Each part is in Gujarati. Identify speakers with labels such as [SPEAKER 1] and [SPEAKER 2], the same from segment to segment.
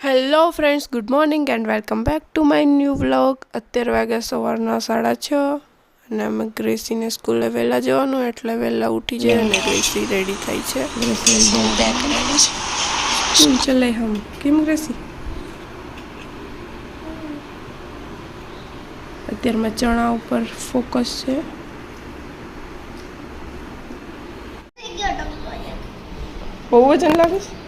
[SPEAKER 1] Hello friends good morning and welcome back to my new vlog અત્યારે વાગ્યા સવારના સાડા છ અને અમે ગ્રેસીને સ્કૂલે વહેલા જવાનું, એટલે વહેલા ઉઠી જાય અને ગ્રેસી રેડી થાય છે. ચલે હમ? કેમ ગ્રેસી? અત્યારમાં ચણા ઉપર ફોકસ છે. બહુ વજન લાગે છે?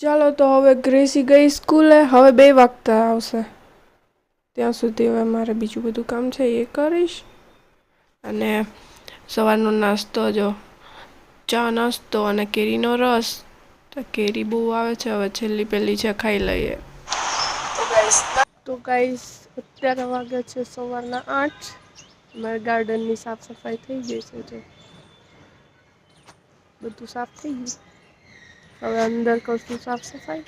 [SPEAKER 1] ચાલો તો હવે ગ્રેસી ગઈ સ્કૂલે, હવે બે વાગતા આવશે. ત્યાં સુધી હવે મારે બીજું બધું કામ છે એ કરીશ. અને સવારનો નાસ્તો જો, ચા નાસ્તો અને કેરીનો રસ, તો કેરી બહુ આવે છે, હવે છેલ્લી પહેલી છે, ખાઈ લઈએ. તો ગાઈસ અત્યારે વાગે છે સવારના આઠ. મારા ગાર્ડનની સાફ સફાઈ થઈ ગઈ છે બધું સાફ થઈ ગયું? હવે અંદર કરશું સાફ સફાઈ.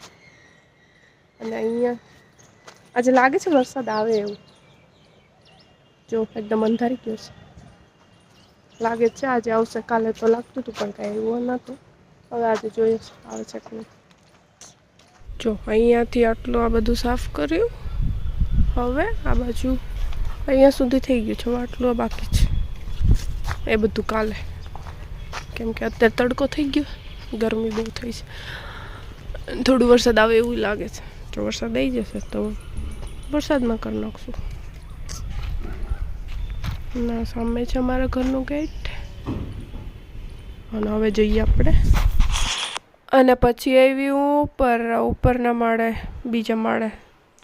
[SPEAKER 1] અને અહીંયા આજે લાગે છે વરસાદ આવે એવું. જો, એકદમ અંધારી ગયો છે. લાગે છે આજે આવશે, કાલે તો લાગતું હતું, પણ કાંઈ એવું નહોતું. હવે આજે જોઈએ આવે છે કે જો, અહીંયાથી આટલું આ બધું સાફ કર્યું. હવે આ બાજુ અહીંયા સુધી થઈ ગયું છે આટલું બાકી છે. એ બધું કાલે. કેમ કે અત્યારે તડકો થઈ ગયો. ગરમી બહુ થઈ છે. થોડું વરસાદ આવે એવું લાગે છે. જો વરસાદ આવી જશે તો વરસાદમાં કરી નાખશું. ના સામે છે અમારા ઘરનું ગેટ. અને હવે જઈએ આપણે. અને પછી આવી હું ઉપર, ઉપરના માળે, બીજા માળે.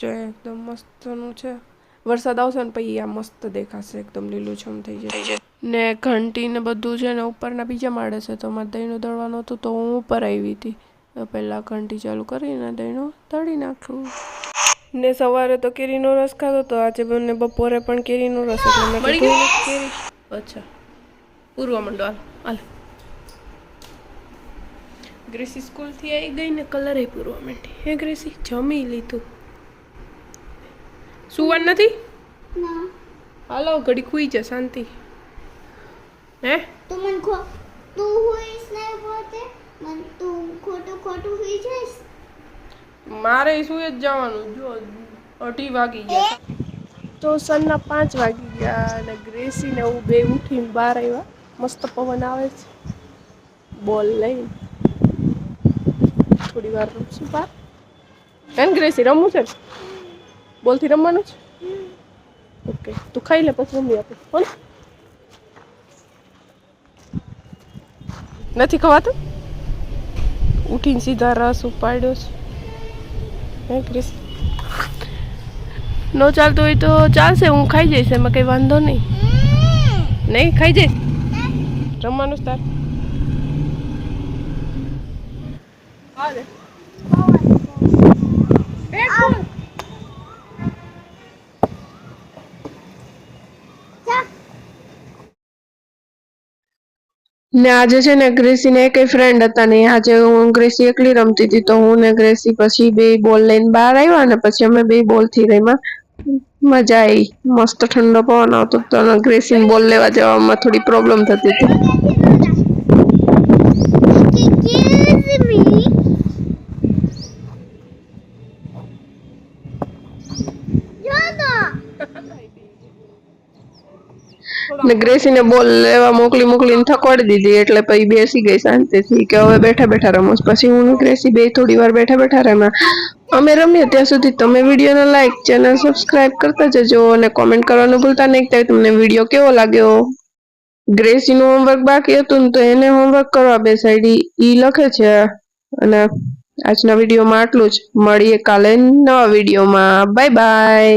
[SPEAKER 1] જો એકદમ મસ્તનું છે. વરસાદ આવશે ને પછી આ મસ્ત દેખાશે એકદમ લીલુંછમ થઈ જશે. ને ઘંટી ને બધું છે ને ઉપરના બીજા માળે છે તો મારે દહીંનું દળવાનું હતું તો હું ઉપર આવી હતી. પહેલાં ઘંટી ચાલુ કરીને દહીંનું દળી નાખ્યું ને સવારે તો કેરીનો રસ ખાધો તો આજે મને બપોરે પણ કેરીનો રસ એટલે મેં કેરી અચ્છા. પૂર્વ મંડળ હાલ ગ્રેસી સ્કૂલથી આવી ગઈ ને કલર પૂરવા માંડી. હે ગ્રેસી? જમી લીધું. સુવાનું નથી? હાલો ઘડી ખુઈ જા શાંતિ. હે?
[SPEAKER 2] તું મન ખો તું હોઈશ ને પોતે? મન તું ખોટું ખોટું હોઈ જઈશ?
[SPEAKER 1] મારે સુઈ જ જવાનું જો અઢી વાગી ગયા. તો સનના પાંચ વાગી ગયા અને ગ્રેસી ને હું બે ઉઠીને બહાર આવ્યા. મસ્ત પવન આવે છે. બોલ લઈને. થોડી વાર રમશું બહાર. એન ગ્રેસી રમવું છે? બોલથી રમવાનું છે? ઓકે, તું ખાઈ લે પછી રમી આપણે બોલ. નથી ખવાતું? ઉઠીને સીધા રસ ઉપાડ્યો છે. હે ક્રિસ. નો ચાલતું હોય તો ચાલશે, હું ખાઈ જઈશ, એમાં કંઈ વાંધો નહીં. નહીં, ખાઈ જઈશ. રમવાનું તાર હાલે ને આજે છે ને ગ્રેસી ને કઈ ફ્રેન્ડ હતા નહીં આજે હું ગ્રેસી એકલી રમતી હતી તો હું ને ગ્રેસી પછી બે બોલ લઈને બહાર આવ્યા અને પછી અમે બે બોલથી રહીમાં મજા આવી મસ્ત ઠંડો પવન આવતો હતો અને બોલ લેવા જવામાં થોડી પ્રોબ્લેમ થતી હતી. ને ગ્રેસીને બોલ લેવા મોકલી મોકલીને થકવાડી દીધી, એટલે પછી બેસી ગઈ શાંતિથી કે હવે બેઠા બેઠા રમો. પછી હું ગ્રેસી બે થોડી વાર બેઠા બેઠા રમ્યા. અમે રમીએ ત્યાં સુધી તમે વિડીયોને લાઈક ચેનલ સબસ્ક્રાઇબ કરતા જજો અને કોમેન્ટ કરવાનું ભૂલતા નહીં, ત્યારે તમને વીડિયો કેવો લાગ્યો? ગ્રેસીનું હોમવર્ક બાકી હતું ને તો એને હોમવર્ક કરવા બેસાડી ઈ લખે છે. અને આજના વિડીયોમાં આટલું જ. મળીએ કાલે નવા વિડીયોમાં. Bye bye